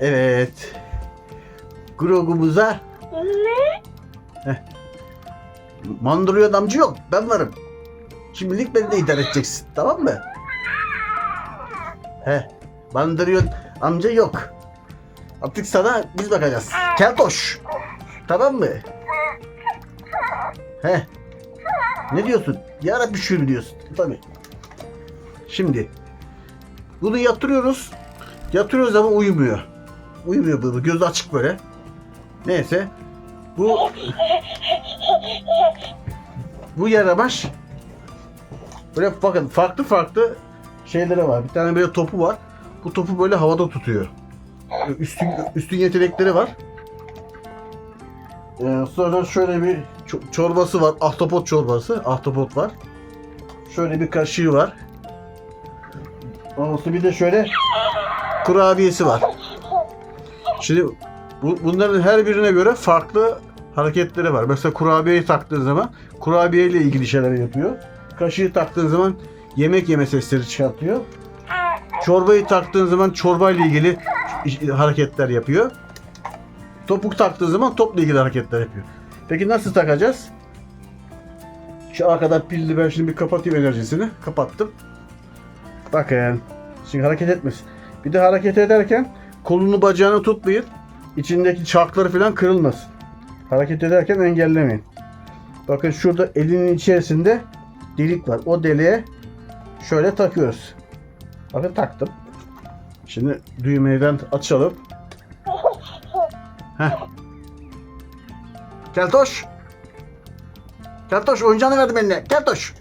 Evet. Grogumuza Ne? mandırıyor damcı yok. Ben varım. Şimdilik beni de idare edeceksin. Tamam mı? He. Mandırıyor amca yok. Artık sana biz bakacağız. Keltoş. Tamam mı? He. Ne diyorsun? Ya Rabbi diyorsun. Tabii. Şimdi bunu yatırıyoruz. Yatırıyoruz ama uyumuyor. Uyumuyor bu. Gözü açık böyle. Neyse. Bu bu yaramaş böyle bakın farklı farklı şeyleri var. Bir tane böyle topu var. Bu topu böyle havada tutuyor. Üstün üstün yetenekleri var. Ee, sonra şöyle bir ço- çorbası var. Ahtapot çorbası. Ahtapot var. Şöyle bir kaşığı var. Ondan bir de şöyle kurabiyesi var. Şimdi bu, bunların her birine göre farklı hareketleri var. Mesela kurabiyeyi taktığın zaman kurabiye ile ilgili şeyler yapıyor. Kaşığı taktığın zaman yemek yeme sesleri çıkartıyor. Çorbayı taktığın zaman çorba ile ilgili hareketler yapıyor. Topuk taktığın zaman topla ilgili hareketler yapıyor. Peki nasıl takacağız? Şu arkada pilli ben şimdi bir kapatayım enerjisini. Kapattım. Bakın. Şimdi hareket etmesin. Bir de hareket ederken kolunu bacağını tutmayın. İçindeki çarkları falan kırılmasın. Hareket ederken engellemeyin. Bakın şurada elinin içerisinde delik var. O deliğe şöyle takıyoruz. Bakın taktım. Şimdi düğmeden açalım. Heh. Keltoş. Keltoş oyuncağını verdim eline. Keltoş.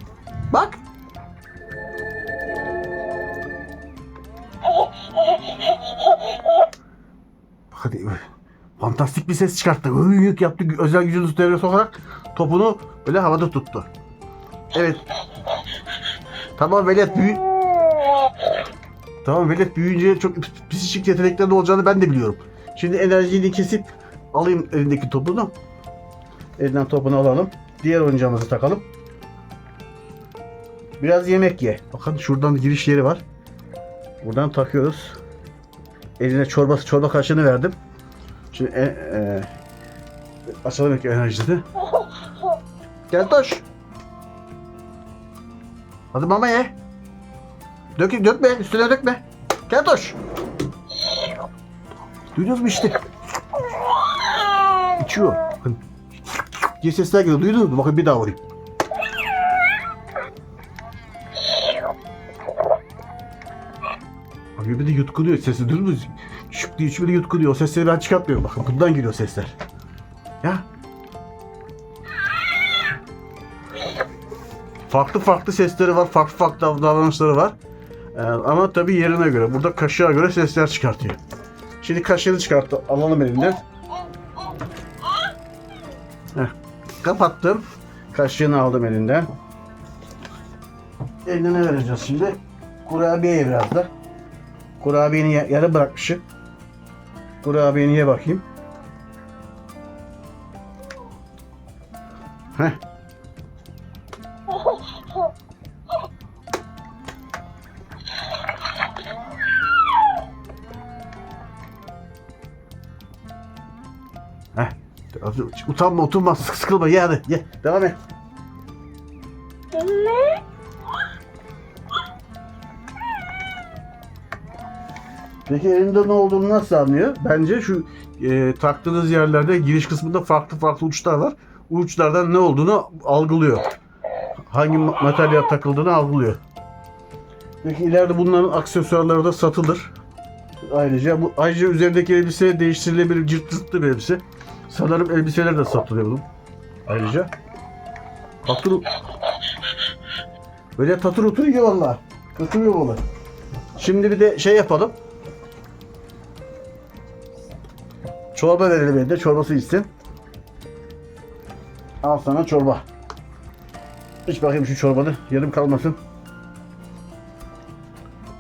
Bak. Hadi fantastik bir ses çıkarttı. Hıyık yaptı. Özel gücünü devreye sokarak topunu böyle havada tuttu. Evet. Tamam velet büyü... Tamam velet büyüyünce çok psikik yetenekleri olacağını ben de biliyorum. Şimdi enerjiyi kesip alayım elindeki topunu. Elinden topunu alalım. Diğer oyuncağımızı takalım. Biraz yemek ye. Bakın şuradan giriş yeri var. Buradan takıyoruz. Eline çorbası, çorba kaşığını verdim. Şimdi e, e, açalım ilk enerjisini. Gel taş. Hadi mama ye. Dök, dökme, üstüne dökme. Gel taş. Duydunuz mu işte? İçiyor. Diye sesler geliyor. Duydunuz mu? Bakın bir daha vurayım. Abi bir de yutkunuyor sesi. Mu? Şık diye içime de yutkunuyor. O sesleri ben çıkartmıyorum. Bakın bundan geliyor sesler. Ya. Farklı farklı sesleri var. Farklı farklı dav- davranışları var. Ee, ama tabii yerine göre. Burada kaşığa göre sesler çıkartıyor. Şimdi kaşığını çıkarttı. Alalım elinden. Heh. Kapattım. Kaşığını aldım elinden. Eline vereceğiz şimdi? Kurabiye biraz da. Kurabiyeni ya- yarı bırakmışım. Kurabiyeni ye bakayım. Heh. Heh. Utanma utanma sık sıkılma ye hadi ye devam et. Peki elinde ne olduğunu nasıl anlıyor? Bence şu e, taktığınız yerlerde giriş kısmında farklı farklı uçlar var. Uçlardan ne olduğunu algılıyor. Hangi ma- materyal takıldığını algılıyor. Peki ileride bunların aksesuarları da satılır. Ayrıca bu ayrıca üzerindeki elbise değiştirilebilir cırt cırtlı bir elbise. Sanırım elbiseler de satılıyor bunun. Ayrıca. Tatır... Böyle tatır otur yiyor valla. Götürüyor valla. Şimdi bir de şey yapalım. Çorba verelim evde. Çorbası içsin. Al sana çorba. İç bakayım şu çorbanı. Yarım kalmasın.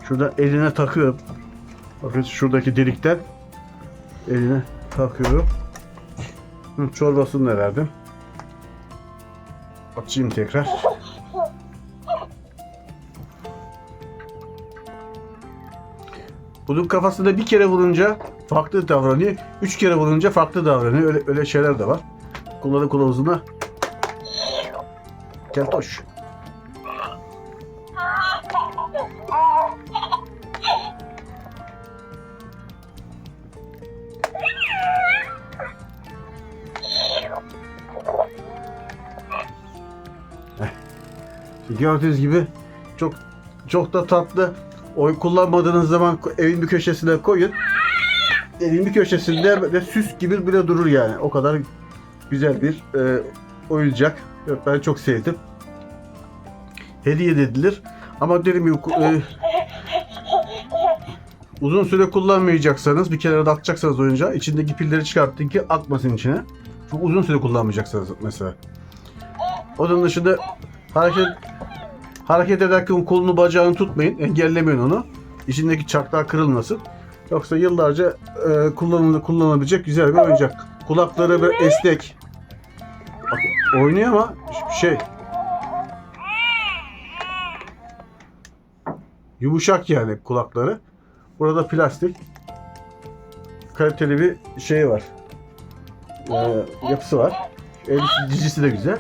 Şurada eline takıyorum. Bakın şuradaki delikten eline takıyorum. Hı, çorbasını da verdim. Açayım tekrar. Bunun kafasında bir kere vurunca farklı davranıyor. Üç kere vurunca farklı davranıyor. Öyle, öyle şeyler de var. Kullanım kılavuzuna. Keltoş. Gördüğünüz gibi çok çok da tatlı. Oy kullanmadığınız zaman evin bir köşesine koyun. Evin bir köşesinde böyle süs gibi bile durur yani. O kadar güzel bir e, oyuncak. Ben çok sevdim. Hediye de edilir. Ama dedim ya, e, uzun süre kullanmayacaksanız bir kere de atacaksanız oyuncağı içindeki pilleri çıkartın ki atmasın içine. Çok uzun süre kullanmayacaksınız mesela. Onun dışında hareket hareket ederken kolunu bacağını tutmayın. Engellemeyin onu. İçindeki çarklar kırılmasın. Yoksa yıllarca e, kullanılı kullanabilecek güzel bir oyuncak. Kulakları böyle esnek. Bak, oynuyor ama şey yumuşak yani kulakları. Burada plastik. Kaliteli bir şey var. E, yapısı var. El dizisi de güzel.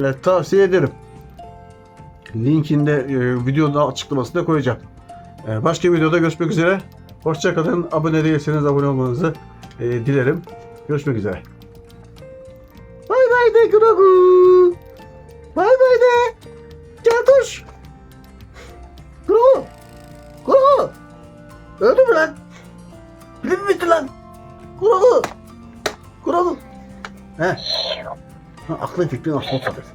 Evet, tavsiye ederim. Linkini de e, videonun açıklamasına koyacağım. E, başka videoda görüşmek üzere. Hoşçakalın. Abone değilseniz abone olmanızı e, dilerim. Görüşmek üzere. Bay bay de Grogu. Bay bay de. Keltoş. Grogu. Grogu. Öldü mü lan? Bilim mi bitti lan? Grogu. Grogu. He. Ha, aklın fikrin aklıma takılsın.